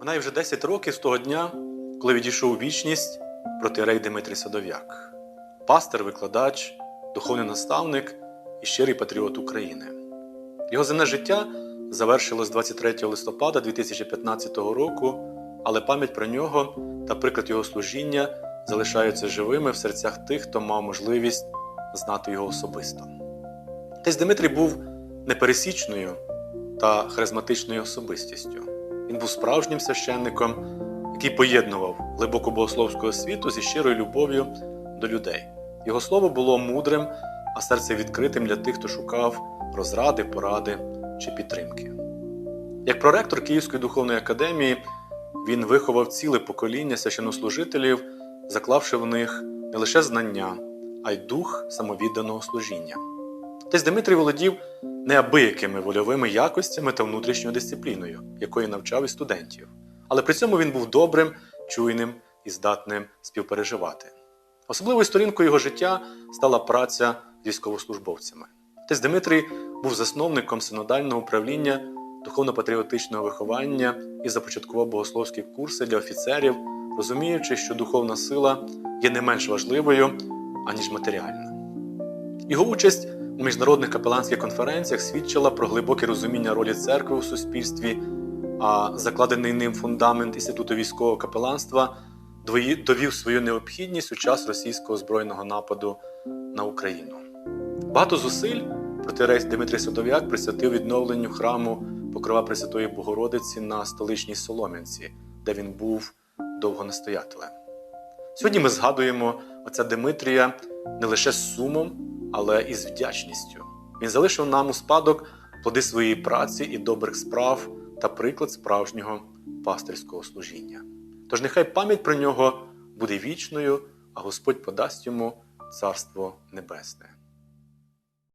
Минає вже 10 років з того дня, коли відійшов у вічність протирей Дмитрій Садов'як, пастир, викладач, духовний наставник і щирий патріот України. Його земне життя завершилось 23 листопада 2015 року, але пам'ять про нього та приклад його служіння залишаються живими в серцях тих, хто мав можливість знати його особисто. Тесть Дмитрій був непересічною та харизматичною особистістю. Він був справжнім священником, який поєднував глибоку богословську освіту зі щирою любов'ю до людей. Його слово було мудрим, а серце відкритим для тих, хто шукав розради, поради чи підтримки. Як проректор Київської духовної академії, він виховав ціле покоління священнослужителів, заклавши в них не лише знання, а й дух самовідданого служіння. Тесть Дмитрій володів неабиякими вольовими якостями та внутрішньою дисципліною, якої навчав і студентів. Але при цьому він був добрим, чуйним і здатним співпереживати. Особливою сторінкою його життя стала праця з військовослужбовцями. Тесть Дмитрій був засновником синодального управління духовно-патріотичного виховання і започаткував богословські курси для офіцерів, розуміючи, що духовна сила є не менш важливою, аніж матеріальна. Його участь у міжнародних капеланських конференціях свідчила про глибоке розуміння ролі церкви у суспільстві, а закладений ним фундамент інституту військового капеланства довів свою необхідність у час російського збройного нападу на Україну. Багато зусиль протирейс Дмитрій Садов'як присвятив відновленню храму Покрова Пресвятої Богородиці на столичній Солом'янці, де він був довгонастоятелем. Сьогодні ми згадуємо отця Дмитрія не лише з сумом, але і з вдячністю. Він залишив нам у спадок плоди своєї праці і добрих справ та приклад справжнього пастирського служіння. Тож нехай пам'ять про нього буде вічною, а Господь подасть йому Царство Небесне.